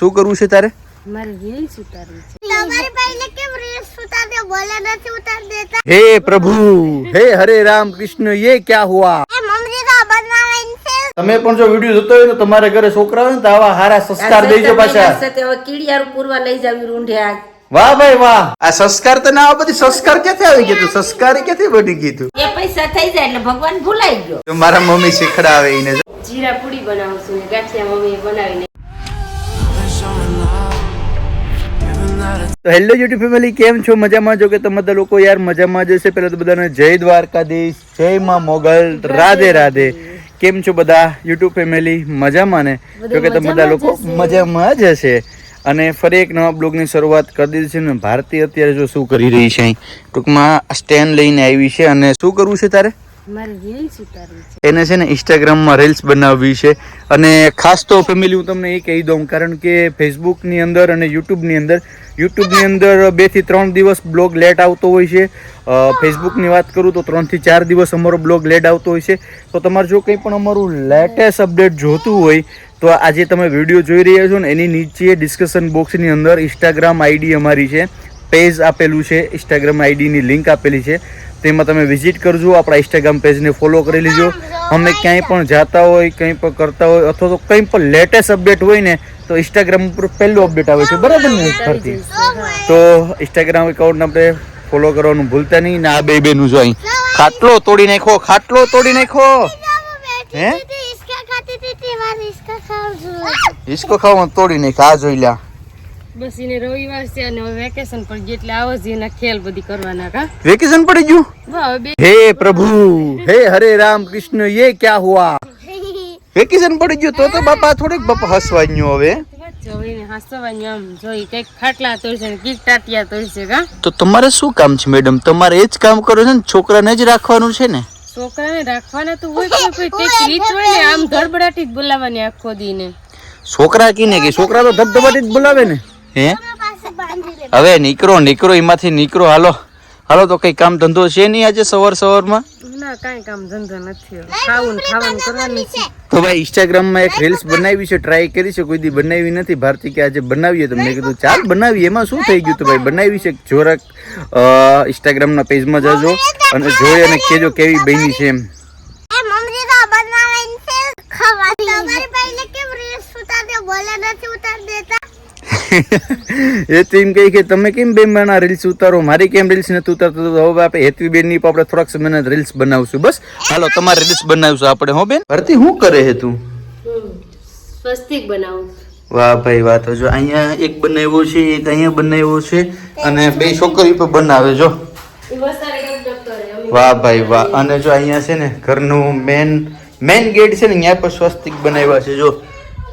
શું કરવું છે તારે? હે પ્રભુ હે હરે રામ કૃષ્ણ યે ક્યા હુઆ? તમે પણ જો વીડિયો જોતો હોય ને તમારે ઘરે છોકરા હોય ને તો આવા હારા સંસ્કાર દેજો પાછા. કીડિયારું પૂરવા લઈ જાવી રૂંઢે વાહ ભાઈ વાહ. આ સંસ્કાર તો ના બધી સંસ્કાર ક્યાંથી આવી ગયું સંસ્કાર ક્યાંથી બની ગયું એ પૈસા થઈ જાય એટલે ભગવાન ભૂલાઈ ગયો. મારા મમ્મી શીખડાવે એને જીરા પૂડી બનાવું ગાંઠિયા મમ્મી બનાવીને. તો હેલો યુટ્યુબ ફેમિલી કેમ છો? મજામાં જો કે તમે બધા લોકો યાર મજામાં જ હશે. પહેલા તો બધાને જય દ્વારકાધીશ જય માં મોગલ રાધે રાધે કેમ છો બધા? યુટ્યુબ ફેમિલી મજામાં ને? જો કે તમે બધા લોકો મજામાં જ હશે. અને ફરી એક નવા બ્લોગની શરૂઆત કરી દીધી છે ને ભારતી અત્યારે જો શું કરી રહી છે ટૂંકમાં સ્ટેન્ડ લઈને આવી છે અને શું કરવું છે તારે? એને છે ને ઇન્સ્ટાગ્રામમાં રીલ્સ બનાવવી છે. અને ખાસ તો ફેમિલી હું તમને એ કહી દઉં કારણ કે ફેસબુકની અંદર અને યુટ્યુબની અંદર યુટ્યુબની અંદર બેથી ત્રણ દિવસ બ્લોગ લેટ આવતો હોય છે. ફેસબુકની વાત કરું તો ત્રણથી ચાર દિવસ અમારો બ્લોગ લેટ આવતો હોય છે. તો તમારે જો કંઈ પણ અમારું લેટેસ્ટ અપડેટ જોતું હોય તો આજે તમે વીડિયો જોઈ રહ્યા છો ને એની નીચે ડિસ્કશન બોક્સની અંદર ઇન્સ્ટાગ્રામ આઈડી અમારી છે. પેજ આપેલું છે ઇન્સ્ટાગ્રામ આઈડીની લિંક આપેલી છે. તેમાં તમે વિઝિટ કરજો આપણા ઇન્સ્ટાગ્રામ પેજને ફોલો કરી લેજો. અમે ક્યાંય પણ જાતા હોય કંઈ પણ કરતા હોય અથવા તો કંઈ પણ લેટેસ્ટ અપડેટ હોય ને તો ઇન્સ્ટાગ્રામ ઉપર પહેલું અપડેટ આવે છે બરાબર ને? ફરતી તો ઇન્સ્ટાગ્રામ એકાઉન્ટ આપણે ફોલો કરવાનું ભૂલતા નહીં ને આ બે બેનું જો ખાટલો તોડી નાખો ખાટલો તોડી નાખો. હે? હિસકો ખાવાનું તોડી નાખ આ જોઈ લ્યા. બસ એને રવિવાર છે અને વેકેશન પડી ગયું એટલે આવો જ એના બધી કરવાના વેકેશન પડી હે પ્રભુ હે હરે રામ કૃષ્ણ યે ક્યા હુઆ? વેકેશન પડી ગયું તો તો બાપા થોડીક બાપા હવે. કંઈક ટાટિયા તોડશે તો તમારે શું કામ છે મેડમ તમારે એ જ કામ કરો છે ને છોકરાને જ રાખવાનું છે ને? છોકરાને રાખવાના તો હોય પણ કોઈ કંઈક રીત હોય ને આમ ધડબડાટી જ બોલાવવાની આખો દી ને છોકરા કીને કે છોકરા તો ધબધબાટી જ બોલાવે ને. હે? હવે નીકળો નીકળો એમાંથી નીકળો. હાલો હાલો તો કઈ કામ ધંધો છે નહીં આજે સવાર સવારમાં? ના કાંઈ કામ ધંધો નથી ખાવું ખાવાનું કરવાનું છે. તો ભાઈ ઇન્સ્ટાગ્રામમાં એક રીલ્સ બનાવી છે ટ્રાય કરી છે કોઈ દી બનાવી નથી. ભારતી કે આજે બનાવીએ તો મેં કીધું ચાલ બનાવીએ. એમાં શું થઈ ગયું તો ભાઈ બનાવી છે જોરક ઇન્સ્ટાગ્રામના પેજમાં જજો અને જોઈ અને કેજો કેવી બની છે એમ. એ મમ્મી તો બનાવીને છે. ખાવાની તમારી પહેલે કેમ રીલ્સ ઉતારते બોલે નથી ઉતાર દેતા. એ તો એમ કહી કે તમે કેમ બે માણા રીલ્સ ઉતારો? મારી કેમ રીલ્સ નથી ઉતારતો? તો હવે આપણે હેતવી બેનની આપણે થોડાક સમયના રીલ્સ બનાવશું. બસ? હાલો તમારે રીલ્સ બનાવશું આપણે હો બેન? ભરતી શું કરે હે તું? સ્વસ્તિક બનાવું. વાહ ભાઈ વાહ. તો જો અહીંયા એક બનાવ્યો છે એક અહીંયા બનાવ્યો છે અને બે છોકરી પણ બનાવે જો. વાહ ભાઈ વાહ. અને જો અહીંયા છે ને ઘરનું મેન મેન ગેટ છે ને અહીંયા પણ સ્વસ્તિક બનાવ્યા છે જો.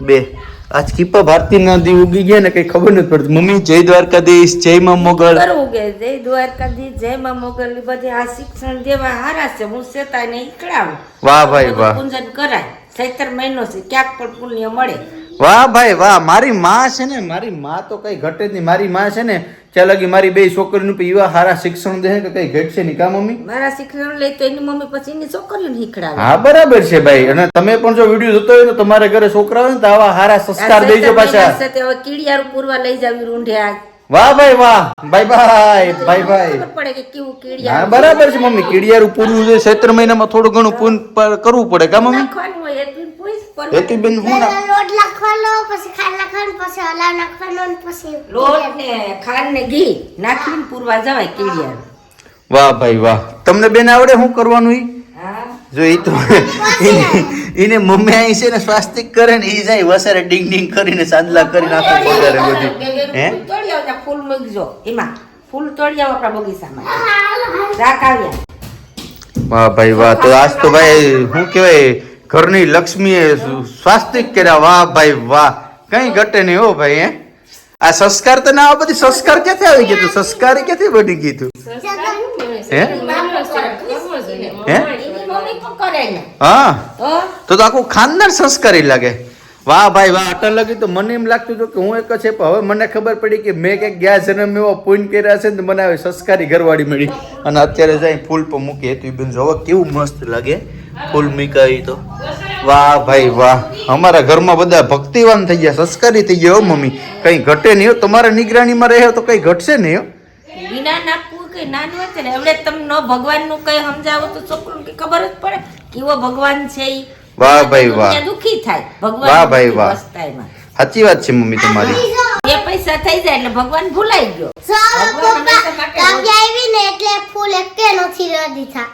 બે. આજ કીપા ભારતી નદી ઉગી ગયા ને કઈ ખબર નથી પડતી. મમ્મી જય દ્વારકાધીશ જય માં મોગલ. કે જય દ્વારકાધીશ જય માં મોગલ ની બધી આ શિક્ષણ જેવા હારા છે. હું શેતા ને ઈકળાવું. વાહ ભાઈ વાહ. પૂજન કરાય. સૈતર મહિનો છે ક્યાંક પણ પુણ્ય મળે. વાહ ભાઈ વાહ મારી માં છે ને મારી માં તો કઈ ઘટે જ નહીં. મારી માં છે ને ચાલ લગી મારી બે છોકરીનું પણ એવા સારા શિક્ષણ દે કે કઈ ઘટશે નહીં. કા મમ્મી? મારા શિક્ષણ લઈ તો એની મમ્મી પછી એની છોકરીઓને શીખડાવે. હા બરાબર છે ભાઈ. અને તમે પણ જો વીડિયો જોતો હોય ને તમારા ઘરે છોકરા હોય ને તો આવા સારા સંસ્કાર દેજો પાછા. હવે કીડિયારું પૂરવા લઈ જાવી રૂંઢ્યા. વાહ ભાઈ વાહ. Bye bye bye bye. પડે કે કેવું હા બરાબર છે મમ્મી. કીડિયારું પૂરું છે ચૈત્ર મહિનામાં થોડું ઘણું પૂન પર કરવું પડે. કા મમ્મી? નાખવાનું હોય એટલું પૂછ પર હેતી બેન હું ના લોટ નાખવાનો પછી ખાંડ નાખવાનું પછી હલાવ નાખવાનો પછી લોટ ને ખાંડ ને ઘી નાખીને પૂરવા જવાય કેડિયા વાહ ભાઈ વાહ. તમને બેન આવડે શું કરવાનું ઈ? હા. જો ઈ તો ઈને- ઈને મમ્મી અહીં છે ને સ્વાસ્તિક કરે ને ઈ જાય વસારે ડિંગ ડિંગ કરીને સાંદલા કરીને આખું પગારે બધી. હે? ફૂલ તોડી આવતા ફૂલ મૂકજો એમાં ફૂલ તોડી આવો આપણા બગીચામાં રાખ આવ્યા. વાહ ભાઈ વાહ. તો આજ તો ભાઈ શું કહેવાય? ઘરની લક્ષ્મીએ સ્વાસ્તિક કર્યા વાહ ભાઈ વાહ. કઈ ઘટે નહીં હો ભાઈ હે? આ સંસ્કાર તો ના આ બધી સંસ્કાર ક્યાંથી આવી ગયું સંસ્કાર ક્યાંથી બની ગયું તું? હે? હે? પણ હા. તો તો આખું ખાનદાન સંસ્કારી લાગે. વાહ ભાઈ વાહ. અટલ લગી તો મને એમ લાગતું હતું કે હું એક છે પણ હવે મને ખબર પડી કે મેં કંઈક ગયા જન્મ એવો પૂન કર્યા છે ને મને હવે સંસ્કારી ઘરવાળી મળી. અને અત્યારે જાય ફૂલ પર મૂકી હતી. બેન જો હવે કેવું મસ્ત લાગે. ફૂલ મીકાઈ તો. વાહ ભાઈ વાહ. અમારા ઘરમાં બધા ભક્તિવાન થઈ ગયા સંસ્કારી થઈ ગયા મમ્મી. કઈ ઘટે નહીં તમારા નિગરાણીમાં રહે તો કઈ ઘટશે નહીં હો. જ્ઞાન આપવું કે નાનું છે ને હવે તમને ભગવાનનું કઈ સમજાવો તો છોકરું કે ખબર જ પડે કેવો ભગવાન છે ઈ. વાહ ભાઈ વાહ. દુખી થાય વાહ ભાઈ વાહ. સાચી વાત છે મમ્મી તમારી. બે પૈસા થઈ જાય એટલે ભગવાન ભૂલાઈ ગયો. ભગવાન આવી ને એટલે ફૂલ એકે નથી રડી દીધા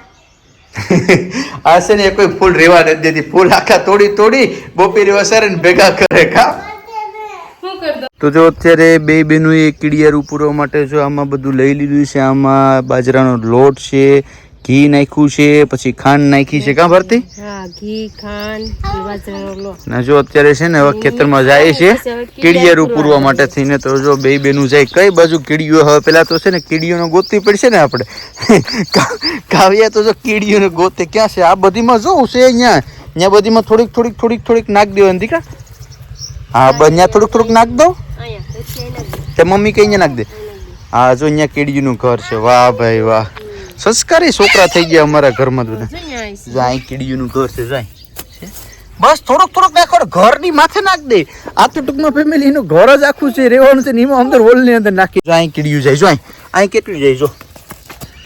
આ છે ને કોઈ ફૂલ રેવા નથી દેતી. ફૂલ આખા તોડી તોડી બોપી રેવા ને ભેગા કરે કા તો જો અત્યારે બે બેનું એ કીડિયારું પૂરવા માટે જો આમાં બધું લઈ લીધું છે. આમાં બાજરાનો લોટ છે ઘી નાખ્યું છે પછી ખાંડ નાખી છે. કાં ભરતી? હા ઘી ખાંડ ના જો અત્યારે છે ને હવે ખેતરમાં જાય છે. કીડિયારું પૂરવા માટે થઈને તો જો બે બેનું જાય. કઈ બાજુ કીડીઓ હવે પેલા તો છે ને કીડીઓનો ગોતવી પડશે ને આપણે. કાવ્યા તો જો કીડીઓને ગોતે. ક્યાં છે? આ બધીમાં જોઉં છે અહીંયા. અહીંયા બધીમાં થોડીક થોડીક થોડીક થોડીક નાખ દેવાની. દીકરા હા અહીંયા થોડુંક થોડુંક નાખ દો. તે મમ્મી કઈ અહીંયા નાખ દે. હા જો અહીંયા કીડીયું ઘર છે. વાહ ભાઈ વાહ. સંસ્કારી છોકરા થઈ ગયા અમારા ઘરમાં બધા. જાય અહીં કીડીયું ઘર છે જાય. બસ થોડોક થોડોક નાખો ને ઘરની માથે નાખ દે. આ તો ટૂંકમાં ફેમિલી એનું ઘર જ આખું છે રહેવાનું છે ને એમાં અંદર હોલની અંદર નાખી. જો અહીં કીડીયું જાય જો અહીં અહીં કેટલું જાય જો.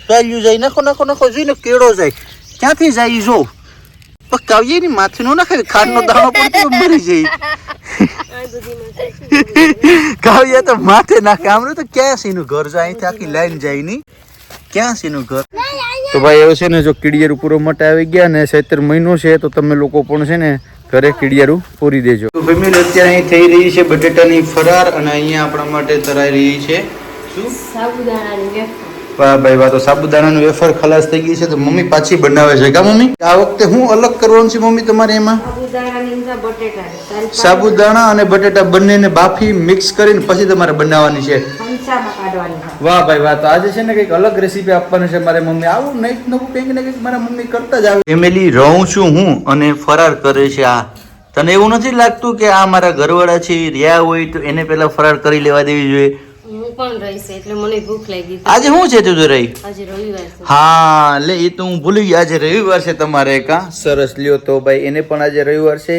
ચાલ્યું જાય નાખો નાખો નાખો જોઈને કેળો જાય. ક્યાંથી જાય જો? પણ કાવ્યની માથે નો નાખે ખાંડનો દાણો પડતો મરી જાય. કાવ્ય તો માથે નાખે. આમનું તો ક્યાં છે એનું ઘર જાય અહીંથી આખી લાઈન જાય નહીં. ક્યાં છે એનું ઘર? તો ભાઈ એવું છે ને જો કીડિયારું પૂરો માટે આવી ગયા ને સત્તર મહિનો છે તો તમે લોકો પણ છે ને ઘરે કીડિયારું પૂરી દેજો. તો ફેમિલી અત્યારે અહીં થઈ રહી છે બટેટાની ફરાર અને અહીંયા આપણા માટે તરાઈ રહી છે. શું? સાબુદાણાની વેફર. વાહ ભાઈ વાહ તો સાબુદાણાનું વેફર ખલાસ થઈ ગઈ છે તો મમ્મી પાછી બનાવે છે કા મમ્મી? આ વખતે હું અલગ કરવાનું છે મમ્મી તમારે એમાં? સાબુદાણા અને બટેટા બંનેને બાફી મિક્સ કરીને પછી તમારે બનાવવાની છે. કાઢવાની. વાહ ભાઈ વાહ. તો આજે છે ને કંઈક અલગ રેસીપી આપવાની છે મારે મમ્મી. આવું નહીં નવું કંઈક ને કંઈક મારા મમ્મી કરતા જ આવે. ફેમિલી રહું છું હું અને ફરાર કરે છે આ. તને એવું નથી લાગતું કે આ મારા ઘરવાળા છે એ રહ્યા હોય તો એને પહેલા ફરાર કરી લેવા દેવી જોઈએ? હું પણ રહીશ એટલે મને ભૂખ લાગી. આજે શું છે તું તો રહી? આજે રવિવાર છે. હા લે એ તો હું ભૂલી ગયો. આજે રવિવાર છે તમારે કા સરસ. લ્યો તો ભાઈ એને પણ આજે રવિવાર છે.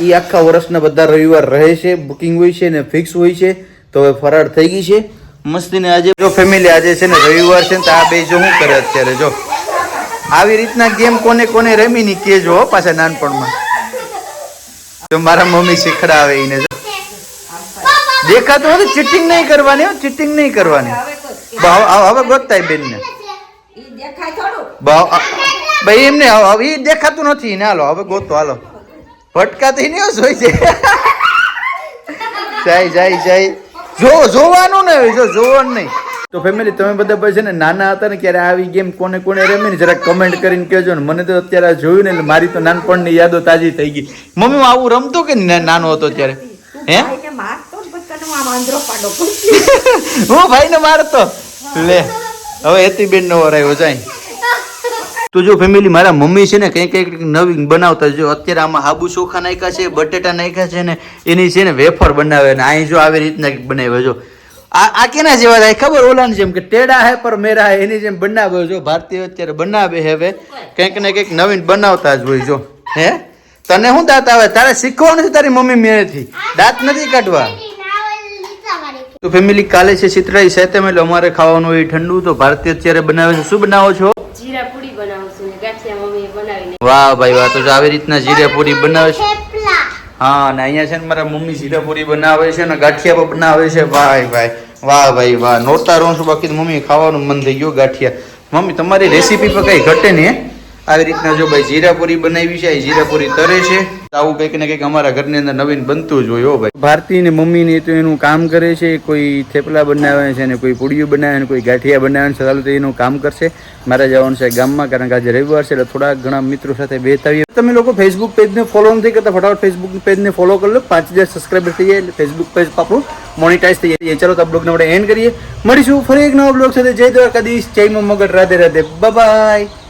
એ આખા વર્ષના બધા રવિવાર રહે છે બુકિંગ હોય છે ને ફિક્સ હોય છે. તો હવે ફરાર થઈ ગઈ છે. મસ્તી ને આજે જો ફેમિલી આજે છે ને રવિવાર છે ને તો આ બે જો શું કરે અત્યારે, જો. આવી રીતના ગેમ કોને કોને રમી ની કે જો પાછા નાનપણમાં. તો મારા મમ્મી શીખડાવે એને જો. દેખાતું હતું ચીટિંગ નહીં કરવાની હો ચીટિંગ નહીં કરવાની. હવે ગોતતાય બેન ને ભાઈ એમને હવે દેખાતું નથી ને, હાલો, હવે ગોતો, હાલો. ભટકાતી નહીં જોઈ છે. જાય જાય જાય. જો જોવાનું ને જો જોવાનું નહીં. તો ફેમિલી તમે બધા ભાઈ છે ને નાના હતા ને ક્યારે આવી ગેમ કોને કોને રમી ને જરાક કમેન્ટ કરીને કહેજો ને. મને તો અત્યારે જોયું ને એટલે મારી તો નાનપણની યાદો તાજી થઈ ગઈ. મમ્મી આવું રમતો કે નાનો હતો ત્યારે? હે. હું ભાઈને મારતો. લે હવે હેતીબેન નો વરાયો જાય. તો જો ફેમિલી મારા મમ્મી છે ને કંઈક કંઈક નવી બનાવતા જો, અત્યારે આમાં હાબુ ચોખા નાખ્યા છે, બટેટા નાખ્યા છે ને એની છે ને વેફર બનાવે ને અહીં જો આવી રીતના બનાવ્યો બનાવે જો. આ આ કેના જેવા થાય? ખબર ઓલાની જેમ કે ટેડા હે પર મેરા હે, એની જેમ બનાવે જો. ભારતીય અત્યારે બનાવે હવે. કંઈક ને કંઈક નવીન બનાવતા જ હોય જો. હે? તને શું દાંત આવે? તારે શીખવાનું છે તારી મમ્મી મેળેથી દાંત નથી કાઢવા. તો ફેમિલી કાલે છે ચિત્રાઈ સેતમ એટલે અમારે ખાવાનું હોય ઠંડુ, તો ભારતીય અત્યારે બનાવે છે. શું બનાવો છો જીરા પૂરી બનાવું છું ને ગાંઠિયા મમ્મીએ બનાવીને વાહ ભાઈ વાહ તો આવી રીતના જીરાપુરી બનાવે છે? હા ને અહીંયા છે ને મારા મમ્મી જીરાપુરી બનાવે છે ને ગાંઠિયા પણ બનાવે છે. ભાઈ ભાઈ વાહ ભાઈ વાહ. નોરતા રહું છું બાકી તો મમ્મી ખાવાનું મન થઈ ગયું ગાંઠિયા. મમ્મી તમારી રેસીપી પર કઈ ઘટે નહીં? આવી રીતના જો ભાઈ જીરાપુરી બનાવી છે જીરાપુરી તરે છે. આવું કંઈક ને કંઈક અમારા ઘરની અંદર નવીન બનતું જ હોય હો ભાઈ. ભારતી ને મમ્મી ને તો એનું કામ કરે છે, કોઈ થેપલા બનાવે છે ને કોઈ પૂડીઓ બનાવે ને કોઈ ગાંઠિયા બનાવે છે ચાલુ તો એનું કામ કરશે. મારે જવાનું છે ગામમાં, કારણ કે આજે રવિવાર છે, એટલે થોડા ઘણા મિત્રો સાથે બેતાવીએ. તમે લોકો ફેસબુક પેજને ફોલો નથી કરતા, ફટાફટ ફેસબુક પેજને ફોલો કરી લો. પાંચ હજાર સબસ્ક્રાઈબર થઈ જાય ફેસબુક પેજ આપણું મોનિટાઈઝ થઈ જાય. ચાલો તો આ બ્લોગને આપણે એન્ડ કરીએ. મળીશું ફરી એક નવા બ્લોગ સાથે. જય દ્વારકાધીશ. જય મગર. રાધે રાધે. બાય